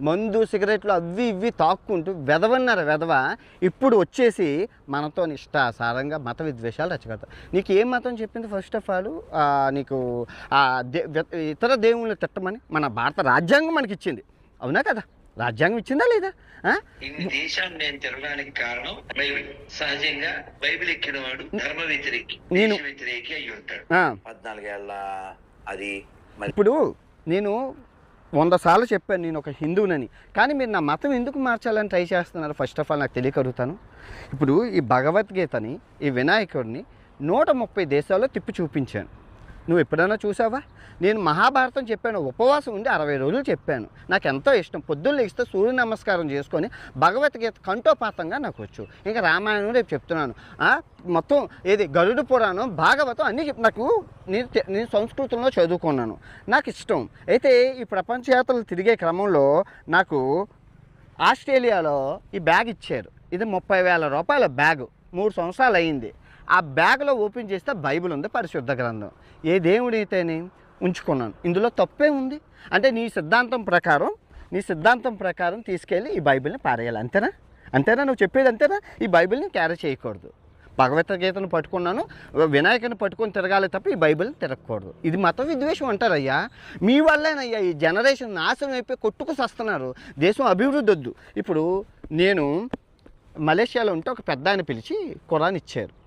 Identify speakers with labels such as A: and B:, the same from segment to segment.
A: మందు సిగరెట్లు అవి ఇవి తాక్కుంటూ వెదవన్నారు వెదవ. ఇప్పుడు వచ్చేసి మనతో ఇష్టాసారంగా మత విద్వేషాలు రచ్చగడతారు. నీకు ఏం మతం చెప్పింది ఫస్ట్ ఆఫ్ ఆల్ నీకు ఇతర దేవుళ్ళు తిట్టమని మన భారత రాజ్యాంగం మనకి ఇచ్చింది అవునా కదా? రాజ్యాంగం ఇచ్చిందా లేదా?
B: ఇన్ని నేను తిరగడానికి కారణం బైబిల్ సహజంగా బైబిల్ ఎక్కిన వాడు ధర్మ వ్యతిరేకి
A: నేను-
B: దేశ వ్యతిరేకి అయి ఉంటాడు.
A: ఆ.
C: పద్నాలుగేళ్ళ అది మరి
A: ఇప్పుడు నేను వంద సార్లు చెప్పాను నేను ఒక హిందువునని. కానీ మీరు నా మతం ఎందుకు మార్చాలని ట్రై చేస్తున్నారు? ఫస్ట్ ఆఫ్ ఆల్ నాకు తెలియకడుగుతాను ఇప్పుడు ఈ భగవద్గీతని ఈ వినాయకుడిని నూట ముప్పై దేశాల్లో తిప్పి చూపించాను. నువ్వు ఎప్పుడైనా చూసావా? నేను మహాభారతం చెప్పాను ఉపవాసం ఉండి అరవై రోజులు చెప్పాను. నాకు ఎంతో ఇష్టం. పొద్దున్న లేస్తే సూర్య నమస్కారం చేసుకొని భగవద్గీత కంఠోపాతంగా నాకు వచ్చు. ఇంకా రామాయణం రేపు చెప్తున్నాను. మొత్తం ఏది గరుడ పురాణం భాగవతం అన్నీ నాకు నేను నేను సంస్కృతంలో చదువుకున్నాను. నాకు ఇష్టం. అయితే ఈ ప్రపంచ యాత్రలు తిరిగే క్రమంలో నాకు ఆస్ట్రేలియాలో ఈ బ్యాగ్ ఇచ్చారు. ఇది ముప్పై వేల రూపాయల బ్యాగ్. మూడు సంవత్సరాలు అయింది. ఆ బ్యాగ్లో ఓపెన్ చేస్తే బైబిల్ ఉంది పరిశుద్ధ గ్రంథం. ఏ దేవుడైతేనే ఉంచుకున్నాను. ఇందులో తప్పే ఉంది. అంటే నీ సిద్ధాంతం ప్రకారం నీ సిద్ధాంతం ప్రకారం తీసుకెళ్ళి ఈ బైబిల్ని పారేయాలి. అంతేనా? అంతేనా? నువ్వు చెప్పేది అంతేనా? ఈ బైబిల్ని క్యారీ చేయకూడదు. భగవద్గీతను పట్టుకున్నాను వినాయకుని పట్టుకొని తిరగాలి తప్ప ఈ బైబిల్ని తిరగకూడదు. ఇది మత విద్వేషం అంటారయ్యా. మీ వల్లేనయ్యా ఈ జనరేషన్ నాశనం అయిపోయి కొట్టుకు సస్తున్నారు. దేశం అభివృద్ధి వద్దు. ఇప్పుడు నేను మలేషియాలో ఉంటే ఒక పెద్ద ఆయన పిలిచి ఖురాన్ ఇచ్చారు.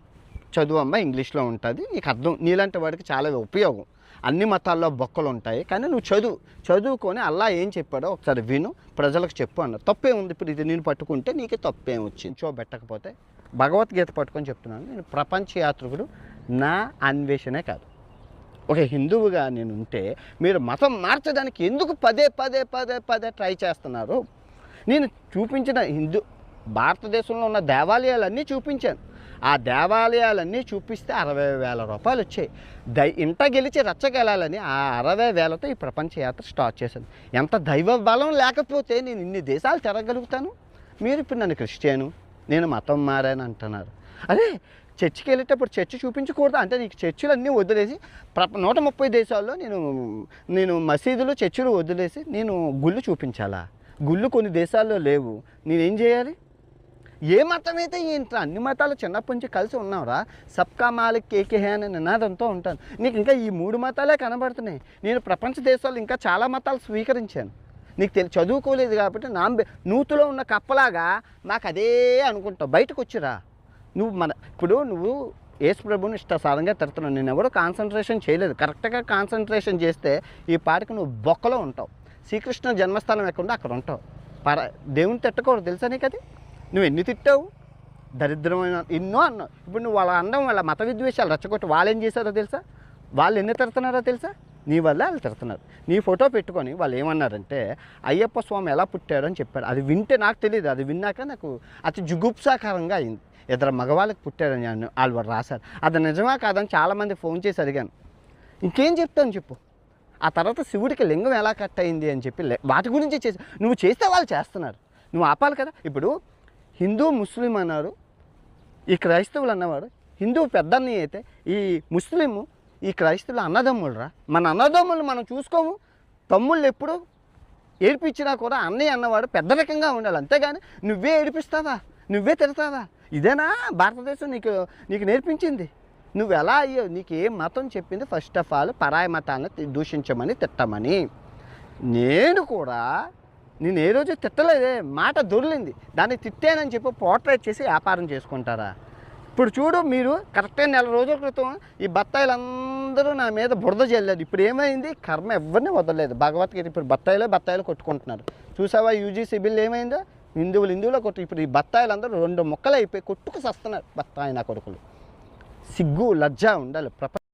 A: చదువు అమ్మ ఇంగ్లీష్లో ఉంటుంది. నీకు అర్థం నీలాంటి వాడికి చాలా ఉపయోగం. అన్ని మతాల్లో బొక్కలు ఉంటాయి. కానీ నువ్వు చదువు చదువుకొని అల్లా ఏం చెప్పాడో ఒకసారి విను ప్రజలకు చెప్పు అన్న. తప్పే ఉంది ఇప్పుడు ఇది నేను పట్టుకుంటే నీకే తప్పేం వచ్చింది. చూపెట్టకపోతే భగవద్గీత పట్టుకొని చెప్తున్నాను. నేను ప్రపంచ యాత్రికుడు నా అన్వేషణే కాదు. ఒక హిందువుగా నేను ఉంటే మీరు మతం మార్చడానికి ఎందుకు పదే పదే పదే పదే ట్రై చేస్తున్నారు? నేను చూపించిన హిందూ భారతదేశంలో ఉన్న దేవాలయాలన్నీ చూపించాను. ఆ దేవాలయాలన్నీ చూపిస్తే అరవై వేల రూపాయలు వచ్చాయి. దై ఇంట గెలిచి రచ్చగలాలని ఆ అరవై వేలతో ఈ ప్రపంచ యాత్ర స్టార్ట్ చేశాను ఎంత దైవ బలం లేకపోతే నేను ఇన్ని దేశాలు తిరగలుగుతాను మీరు ఇప్పుడు నన్ను క్రిస్టియను నేను మతం మారాను అంటున్నారు. అదే చర్చికి వెళ్ళేటప్పుడు చర్చి చూపించకూడదు? అంటే నీకు చర్చిలు అన్నీ వదిలేసి ప్రప నూట ముప్పై దేశాల్లో నేను నేను మసీదులు చర్చిలు వదిలేసి నేను గుళ్ళు చూపించాలా? గుళ్ళు కొన్ని దేశాల్లో లేవు. నేనేం చేయాలి? ఏ మతం అయితే ఏంట్రా? అన్ని మతాలు చిన్నప్పటి నుంచి కలిసి ఉన్నావురా. సబ్కా మాలిక్ కేకేహే అనే నినాదంతో ఉంటాను. నీకు ఇంకా ఈ మూడు మతాలే కనబడుతున్నాయి. నేను ప్రపంచ దేశాలు ఇంకా చాలా మతాలు స్వీకరించాను. నీకు తెలి చదువుకోలేదు కాబట్టి నా నూతులో ఉన్న కప్పలాగా నాకు అదే అనుకుంటావు. బయటకు వచ్చిరా. నువ్వు మన ఇప్పుడు నువ్వు యేసు ప్రభుని ఇష్టసారంగా తిడుతున్నావు. నేను ఎవరు కాన్సన్ట్రేషన్ చేయలేదు. కరెక్ట్గా కాన్సన్ట్రేషన్ చేస్తే ఈ పాటికి నువ్వు బొక్కలో ఉంటావు. శ్రీకృష్ణ జన్మస్థానం ఎక్కడుందో అక్కడ ఉంటావు. పర దేవుని తిట్టకూడదు. తెలుసా నీకు అది నువ్వు ఎన్ని తిట్టావు? దరిద్రమైన ఎన్నో అన్నావు ఇప్పుడు నువ్వు వాళ్ళ అందం వాళ్ళ మత విద్వేషాలు రచ్చగొట్టి వాళ్ళు ఏం చేశారో తెలుసా? వాళ్ళు ఎన్ని తిడుతున్నారో తెలుసా? నీ వల్ల వాళ్ళు తిడుతున్నారు. నీ ఫోటో పెట్టుకొని వాళ్ళు ఏమన్నారంటే అయ్యప్ప స్వామి ఎలా పుట్టారు అని చెప్పారు. అది వింటే నాకు తెలియదు అది విన్నాక నాకు అతి జుగుప్సాకరంగా అయింది. ఇద్దరు మగవాళ్ళకి పుట్టారని అన్న- వాళ్ళు రాశారు. అది నిజమా కాదని చాలామంది ఫోన్ చేసి అడిగాను. ఇంకేం చెప్తాను చెప్పు. ఆ తర్వాత శివుడికి లింగం ఎలా కట్ అయింది? అని చెప్పి వాటి గురించి చేసి నువ్వు చేస్తే వాళ్ళు చేస్తున్నారు. నువ్వు ఆపాలి కదా. ఇప్పుడు హిందూ ముస్లిం అన్నారు. ఈ క్రైస్తవులు అన్నవాడు హిందూ పెద్దన్ని అయితే ఈ ముస్లిము ఈ క్రైస్తవులు అన్నదమ్ములరా. మన అన్నదమ్ములు మనం చూసుకోము తమ్ముళ్ళు ఎప్పుడు ఏడిపించినా కూడా అన్నయ్య అన్నవాడు పెద్ద రకంగా ఉండాలి. అంతేగాని నువ్వే ఏడిపిస్తావా? నువ్వే తిడతావా? ఇదేనా భారతదేశం నీకు నీకు నేర్పించింది? నువ్వు ఎలా అయ్యో నీకు ఏ మతం చెప్పింది? ఫస్ట్ ఆఫ్ ఆల్ పరాయ మతాన్ని దూషించమని తిట్టమని. నేను కూడా నేను ఏ రోజు తిట్టలేదే మాట దొరిలింది. దాన్ని తిట్టానని చెప్పి పోర్ట్రేట్ చేసి వ్యాపారం చేసుకుంటారా? ఇప్పుడు చూడు మీరు కరెక్ట్గా నెల రోజుల క్రితం ఈ బత్తాయిలందరూ నా మీద బురద చల్లారు ఇప్పుడు ఏమైంది? కర్మ ఎవరిని వదలలేదు. భగవద్గీత ఇప్పుడు బత్తాయిలో బత్తాయిలు కొట్టుకుంటున్నారు. చూసావా యూజీసీ బిల్ ఏమైందో? హిందువులు హిందువులో కొట్టు ఇప్పుడు ఈ బత్తాయిలందరూ రెండు ముక్కలు అయిపోయి కొట్టుకు సస్తున్నారు బత్తాయి నా కొడుకులు. సిగ్గు లజ్జ ఉండాలి. ప్రపంచ